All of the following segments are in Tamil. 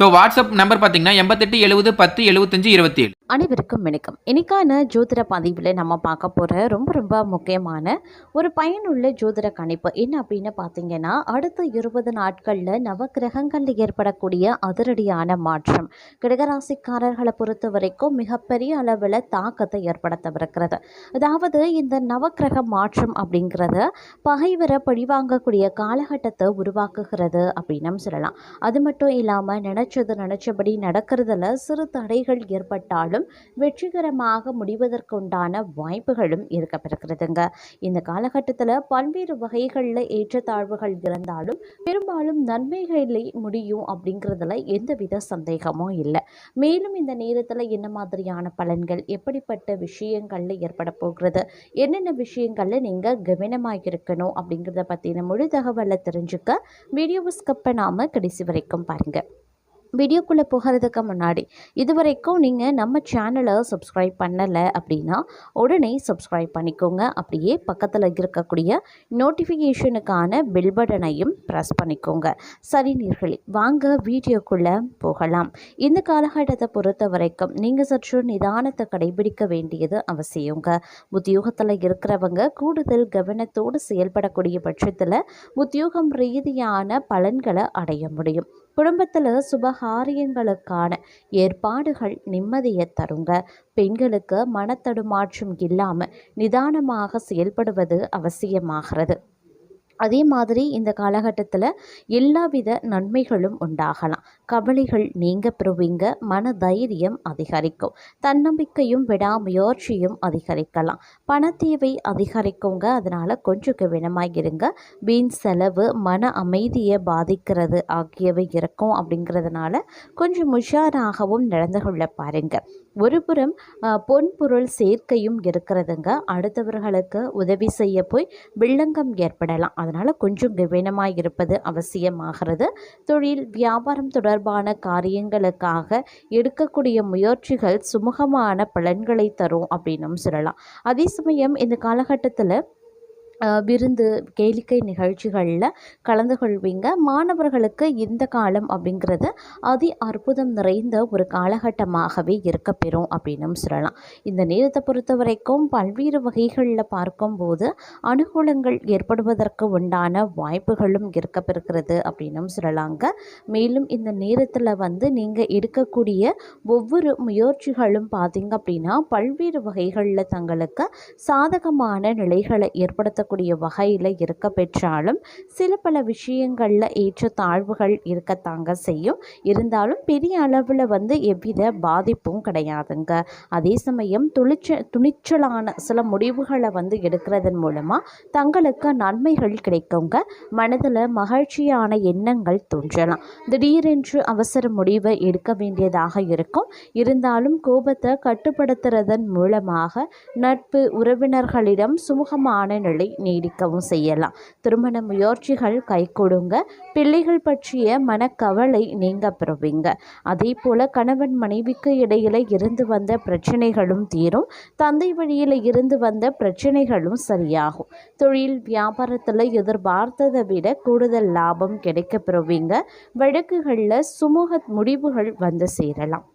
ஸோ வாட்ஸ்அப் நம்பர் பார்த்தீங்கன்னா எண்பத்தெட்டு எழுபது பத்து எழுபத்தஞ்சு இருபத்தி ஏழு அனைவருக்கும் வணக்கம். இன்னைக்கான ஜோதிட பதிவில் நம்ம பார்க்க போகிற ரொம்ப ரொம்ப முக்கியமான ஒரு பயனுள்ள ஜோதிட கணிப்பு என்ன அப்படின்னு பார்த்தீங்கன்னா அடுத்த இருபது நாட்களில் நவகிரகங்களில் ஏற்படக்கூடிய அதிரடியான மாற்றம். கிரகராசிக்காரர்களை பொறுத்த வரைக்கும் மிகப்பெரிய அளவில் தாக்கத்தை ஏற்படுத்தவிருக்கிறது. அதாவது இந்த நவக்கிரக மாற்றம் அப்படிங்கிறது பகைவரை பழிவாங்கக்கூடிய காலகட்டத்தை உருவாக்குகிறது அப்படின்னு சொல்லலாம். அது மட்டும் இல்லாமல் நினச்சது நினச்சபடி நடக்கிறதுல சிறு தடைகள் ஏற்பட்டாலும் வெற்றிகரமாக முடிவதற்குண்டான வாய்ப்புகளும் இருக்கப்பெறுகிறதுங்க இந்த காலகட்டத்தில் பல்வேறு வகைகளில் ஏற்றத்தாழ்வுகள் இருந்தாலும் பெரும்பாலும் நன்மைகளை முடியும் அப்படிங்கிறதுல எந்தவித சந்தேகமும் இல்லை. மேலும் இந்த நேரத்தில் என்ன மாதிரியான பலன்கள் எப்படிப்பட்ட விஷயங்களில் ஏற்பட போகிறது என்னென்ன விஷயங்களில் நீங்கள் கவனமாக இருக்கணும் அப்படிங்கிறத பற்றின முழு தகவலை தெரிஞ்சுக்க வீடியோவை ஸ்கப்பை பண்ணாமல் கடைசி வரைக்கும் பாருங்கள் வீடியோக்குள்ளே போகிறதுக்கு முன்னாடி இது வரைக்கும் நீங்கள் நம்ம சேனலை சப்ஸ்கிரைப் பண்ணலை அப்படின்னா உடனே சப்ஸ்கிரைப் பண்ணிக்கோங்க. அப்படியே பக்கத்தில் இருக்கக்கூடிய நோட்டிஃபிகேஷனுக்கான பில் பட்டனையும் ப்ரெஸ் பண்ணிக்கோங்க. சரி நீர்களே வாங்க வீடியோக்குள்ளே போகலாம். இந்த காலகட்டத்தை பொறுத்த வரைக்கும் நீங்கள் சற்று நிதானத்தை கடைபிடிக்க வேண்டியது அவசியங்க. உத்தியோகத்தில் இருக்கிறவங்க கூடுதல் கவனத்தோடு செயல்படக்கூடிய பட்சத்தில் உத்தியோகம் ரீதியான பலன்களை அடைய முடியும். குடும்பத்தில் சுபகாரியங்களுக்கான ஏற்பாடுகள் நிம்மதியை தருங்க. பெண்களுக்கு மனத்தடுமாற்றம் இல்லாமல் நிதானமாக செயல்படுவது அவசியமாகிறது. அதே மாதிரி இந்த காலகட்டத்தில் எல்லாவித நன்மைகளும் உண்டாகலாம். கவலைகள் நீங்க பெறுவீங்க மன தைரியம் அதிகரிக்கும் தன்னம்பிக்கையும் விடாமுயற்சியும் அதிகரிக்கலாம். பணத்தேவை அதிகரிக்குங்க அதனால் கொஞ்சம் கவனமாக இருங்க வீண் செலவு மன அமைதியை பாதிக்கிறது ஆகியவை இருக்கும் அப்படிங்கிறதுனால கொஞ்சம் உஷாராகவும் நடந்து கொள்ள பாருங்கள் ஒருபுறம் பொன் பொருள் சேர்க்கையும் இருக்கிறதுங்க. அடுத்தவர்களுக்கு உதவி செய்ய போய் வில்லங்கம் ஏற்படலாம். அதனால் கொஞ்சம் கவனமாக இருப்பது அவசியமாகிறது. தொழில் வியாபாரம் தொடர்பான காரியங்களுக்காக எடுக்கக்கூடிய முயற்சிகள் சுமூகமான பலன்களை தரும் அப்படின்னும் சொல்லலாம். அதே சமயம் இந்த காலகட்டத்தில் விருந்து கேளிக்கை நிகழ்ச்சிகளில் கலந்து கொள்வீங்க. மாணவர்களுக்கு இந்த காலம் அப்படிங்கிறது அதி அற்புதம் நிறைந்த ஒரு காலகட்டமாகவே இருக்கப்பெறும் அப்படின்னும் சொல்லலாம். இந்த நேரத்தை பொறுத்த வரைக்கும் பல்வேறு வகைகளில் பார்க்கும்போது அனுகூலங்கள் ஏற்படுவதற்கு உண்டான வாய்ப்புகளும் இருக்கப்பெறுகிறது அப்படின்னும் சொல்லலாங்க. மேலும் இந்த நேரத்தில் வந்து நீங்கள் எடுக்கக்கூடிய ஒவ்வொரு முயற்சிகளும் பார்த்தீங்க அப்படின்னா பல்வேறு வகைகளில் தங்களுக்கு சாதகமான நிலைகளை ஏற்படுத்த ஏற்படுத்தக்கூடிய வகையில் இருக்க பெற்றாலும் சில பல விஷயங்களில் ஏற்ற தாழ்வுகள் இருக்கத்தாங்க செய்யும். இருந்தாலும் பெரிய அளவில் வந்து எவ்வித பாதிப்பும் கிடையாதுங்க. அதே சமயம் துணிச்ச துணிச்சலான சில முடிவுகளை வந்து எடுக்கிறதன் மூலமாக தங்களுக்கு நன்மைகள் கிடைக்குங்க. மனதில் மகிழ்ச்சியான எண்ணங்கள் தோன்றலாம். திடீரென்று அவசர முடிவை எடுக்க வேண்டியதாக இருக்கும். இருந்தாலும் கோபத்தை கட்டுப்படுத்துறதன் மூலமாக நட்பு உறவினர்களிடம் சுமூகமான நிலை நீடிக்கவும் செய்யலாம். திருமண முயற்சிகள் கைகொடுங்க பிள்ளைகள் பற்றிய மனக்கவலை நீங்க பெறுவீங்க. அதே போல கணவன் மனைவிக்கு இடையில இருந்து வந்த பிரச்சனைகளும் தீரும். தந்தை வழியில் இருந்து வந்த பிரச்சனைகளும் சரியாகும். தொழில் வியாபாரத்தில் எதிர்பார்த்ததை விட கூடுதல் லாபம் கிடைக்க பெறுவீங்க. வழக்குகளில் சுமூக முடிவுகள் வந்து சேரலாம்.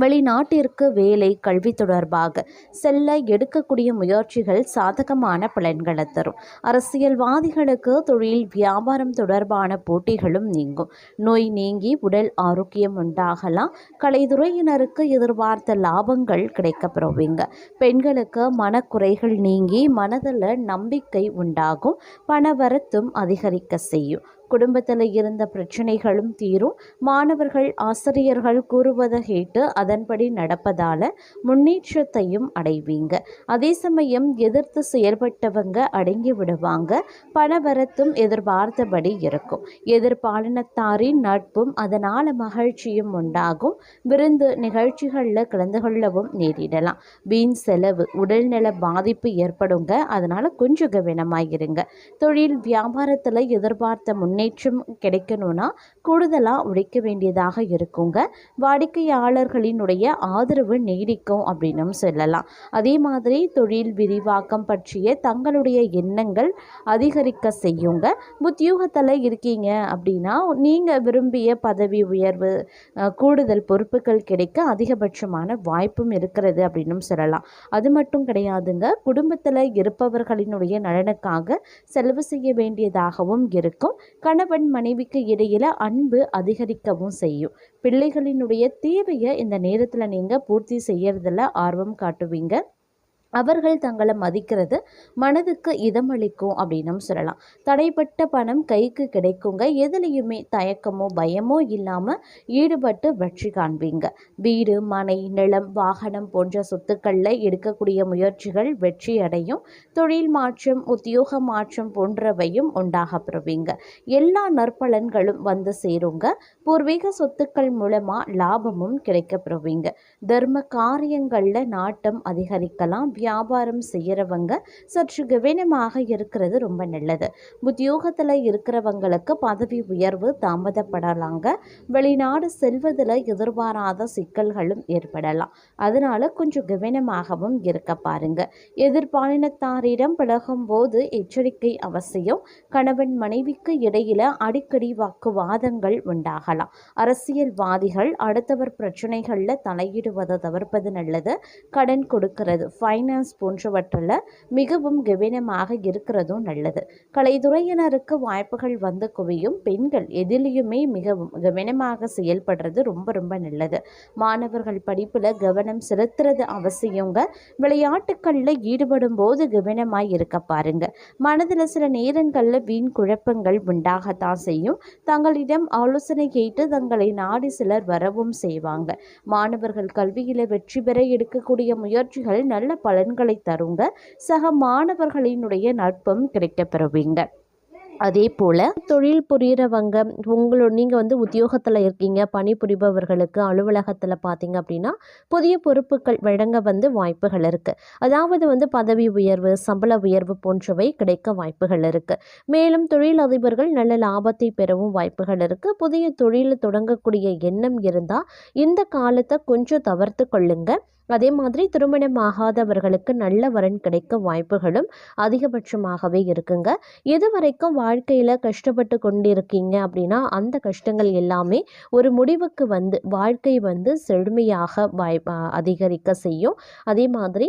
வெளிநாட்டிற்கு வேலை கல்வி தொடர்பாக செல்ல எடுக்கக்கூடிய முயற்சிகள் சாதகமான பலன்களை தரும். அரசியல்வாதிகளுக்கு தொழில் வியாபாரம் தொடர்பான போட்டிகளும் நீங்கும். நோய் நீங்கி உடல் ஆரோக்கியம் உண்டாகலாம். கலைத்துறையினருக்கு எதிர்பார்த்த லாபங்கள் கிடைக்கப்பெறுவீங்க. பெண்களுக்கு மனக்குறைகள் நீங்கி மனதில் நம்பிக்கை உண்டாகும். பணவரத்தும் அதிகரிக்க செய்யும். குடும்பத்தில் இருந்த பிரச்சனைகளும் தீரும். மாணவர்கள் ஆசிரியர்கள் கூறுவதை கேட்டு அதன்படி நடப்பதால் முன்னேற்றத்தையும் அடைவீங்க. அதே சமயம் எதிர்த்து செயல்பட்டவங்க அடங்கி விடுவாங்க. பணவரத்தும் எதிர்பார்த்தபடி இருக்கும். எதிர்பாலினத்தாரின் நட்பும் அதனால் மகிழ்ச்சியும் உண்டாகும். விருந்து நிகழ்ச்சிகளில் கலந்து கொள்ளவும் நேரிடலாம். வீண் செலவு உடல்நல பாதிப்பு ஏற்படுங்க. அதனால் கொஞ்சம் கவனமாக இருங்க தொழில் வியாபாரத்தில் எதிர்பார்த்த முன்னே முன்னேற்றம் கிடைக்கணும்னா கூடுதலாக உழைக்க வேண்டியதாக இருக்குங்க. வாடிக்கையாளர்களினுடைய ஆதரவு நீடிக்கும் அப்படின்னும் சொல்லலாம். அதே மாதிரி தொழில் விரிவாக்கம் பற்றிய தங்களுடைய எண்ணங்கள் அதிகரிக்க செய்யுங்க. உத்தியோகத்தில் இருக்கீங்க அப்படின்னா நீங்கள் விரும்பிய பதவி உயர்வு கூடுதல் பொறுப்புகள் கிடைக்க அதிகபட்சமான வாய்ப்பும் இருக்கிறது அப்படின்னும் சொல்லலாம். அது மட்டும் கிடையாதுங்க. குடும்பத்தில் இருப்பவர்களினுடைய நலனுக்காக செலவு செய்ய வேண்டியதாகவும் இருக்கும். கணவன் மனைவிக்கு இடையில அன்பு அதிகரிக்கவும் செய்யும். பிள்ளைகளினுடைய தேவையை இந்த நேரத்தில் நீங்கள் பூர்த்தி செய்யறதுல ஆர்வம் காட்டுவீங்க. அவர்கள் தங்களை மதிக்கிறது மனதுக்கு இதமளிக்கும் அப்படின்னும் சொல்லலாம். தடைப்பட்ட பணம் கைக்கு கிடைக்குங்க. எதுலேயுமே தயக்கமோ பயமோ இல்லாமல் ஈடுபட்டு வெற்றி காண்பீங்க. வீடு மனை நிலம் வாகனம் போன்ற சொத்துக்களில் எடுக்கக்கூடிய முயற்சிகள் வெற்றி அடையும். தொழில் மாற்றம் உத்தியோக மாற்றம் போன்றவையும் உண்டாக பெறுவீங்க எல்லா நற்பலன்களும் வந்து சேருங்க. பூர்வீக சொத்துக்கள் மூலமாக லாபமும் கிடைக்க பெறுவீங்க தர்ம காரியங்களில் நாட்டம் அதிகரிக்கலாம். வியாபாரம் செய்கிறவங்க சற்று கவனமாக இருக்கிறது ரொம்ப நல்லது. உத்தியோகத்தில் இருக்கிறவங்களுக்கு பதவி உயர்வு தாமதப்படலாங்க. வெளிநாடு செல்வதில் எதிர்பாராத சிக்கல்களும் ஏற்படலாம். அதனால கொஞ்சம் கவனமாகவும் இருக்க பாருங்க. எதிர்பாலினத்தாரிடம் பழகும் போது எச்சரிக்கை அவசியம். கணவன் மனைவிக்கு இடையில அடிக்கடி வாக்குவாதங்கள் உண்டாகலாம். அரசியல்வாதிகள் அடுத்தவர் பிரச்சனைகளில் தலையிடுவதை தவிர்ப்பது நல்லது. கடன் கொடுக்கிறது ஃபைன் ஃபைனான்ஸ் போன்றவற்றில் மிகவும் கவனமாக இருக்கிறதும் நல்லது. கலைத்துறையினருக்கு வாய்ப்புகள் வந்து குவியும். பெண்கள் எதிலையுமே மிகவும் கவனமாக செயல்படுறது ரொம்ப ரொம்ப நல்லது. மாணவர்கள் படிப்பில் கவனம் செலுத்துறது அவசியங்க. விளையாட்டுகளில் ஈடுபடும் போது கவனமாக இருக்க பாருங்க. மனதில் சில நேரங்களில் வீண் குழப்பங்கள் உண்டாகத்தான் செய்யும். தங்களிடம் ஆலோசனை கேட்டு தங்களை நாடி சிலர் வரவும் செய்வாங்க. மாணவர்கள் கல்வியில் வெற்றி பெற எடுக்கக்கூடிய முயற்சிகள் நல்ல பலன்களை தருங்க. சக மாணவர்களினுடைய நட்பும் கிடைக்கப் பெறுவீங்க அதே போல் தொழில் புரிகிறவங்க உங்களோட நீங்கள் வந்து உத்தியோகத்தில் இருக்கீங்க பணிபுரிபவர்களுக்கு அலுவலகத்தில் பார்த்தீங்க அப்படின்னா புதிய பொறுப்புகள் வழங்க வந்து வாய்ப்புகள் இருக்குது அதாவது வந்து பதவி உயர்வு சம்பள உயர்வு போன்றவை கிடைக்க வாய்ப்புகள் இருக்குது மேலும் தொழில் அதிபர்கள் நல்ல லாபத்தை பெறவும் வாய்ப்புகள் இருக்குது புதிய தொழில் தொடங்கக்கூடிய எண்ணம் இருந்தால் இந்த காலத்தை கொஞ்சம் தவிர்த்து கொள்ளுங்கள் அதே மாதிரி திருமணம் ஆகாதவர்களுக்கு நல்ல வரன் கிடைக்க வாய்ப்புகளும் அதிகபட்சமாகவே இருக்குங்க. எது வரைக்கும் வாழ்க்கையில் கஷ்டப்பட்டு கொண்டிருக்கீங்க அப்படின்னா அந்த கஷ்டங்கள் எல்லாமே ஒரு முடிவுக்கு வந்து வாழ்க்கை வந்து செழுமையாக வாய் அதிகரிக்க செய்யும். அதே மாதிரி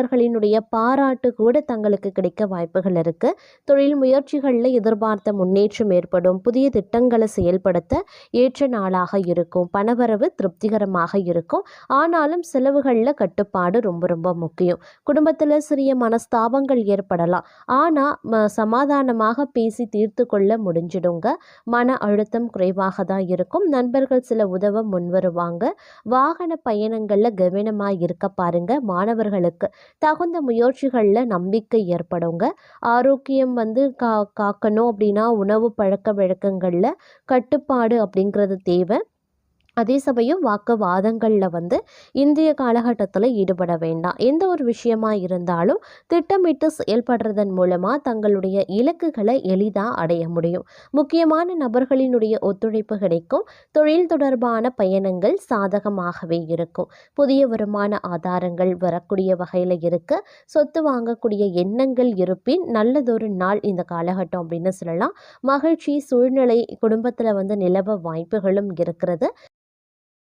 மேலாளர்களினுடைய பாராட்டு கூட தங்களுக்கு கிடைக்க வாய்ப்புகள் இருக்குது தொழில் முயற்சிகளில் எதிர்பார்த்த முன்னேற்றம் ஏற்படும். புதிய திட்டங்களை செயல்படுத்த ஏற்ற நாளாக இருக்கும். பணவரவு திருப்திகரமாக இருக்கும். ஆனாலும் செலவுகளில் கட்டுப்பாடு ரொம்ப ரொம்ப முக்கியம். குடும்பத்தில் சிறிய மனஸ்தாபங்கள் ஏற்படலாம். ஆனால் சமாதானமாக பேசி தீர்த்து கொள்ள முடிஞ்சிடுங்க. மன அழுத்தம் குறைவாக தான் இருக்கும். நண்பர்கள் சில உதவ முன்வருவாங்க. வாகன பயணங்களில் கவனமாக இருக்க பாருங்க. மாணவர்களுக்கு தகுந்த முயற்சிகளில் நம்பிக்கை ஏற்படுங்க. ஆரோக்கியம் வந்து கா காக்கணும் அப்படின்னா உணவு பழக்க வழக்கங்களில் கட்டுப்பாடு அப்படிங்கிறது தேவை. அதே சமயம் வாக்குவாதங்களில் வந்து இந்திய காலகட்டத்தில் ஈடுபட வேண்டாம். எந்த ஒரு விஷயமா இருந்தாலும் திட்டமிட்டு செயல்படுறதன் மூலமாக தங்களுடைய இலக்குகளை எளிதாக அடைய முடியும். முக்கியமான நபர்களினுடைய ஒத்துழைப்பு கிடைக்கும். தொழில் தொடர்பான பயணங்கள் சாதகமாகவே இருக்கும். புதிய வருமான ஆதாரங்கள் வரக்கூடிய வகையில் இருக்கு. சொத்து வாங்கக்கூடிய எண்ணங்கள் இருப்பின் நல்லதொரு நாள் இந்த காலகட்டம் அப்படின்னு சொல்லலாம். மகிழ்ச்சி சூழ்நிலை குடும்பத்தில் வந்து நிலவ வாய்ப்புகளும் இருக்கிறது.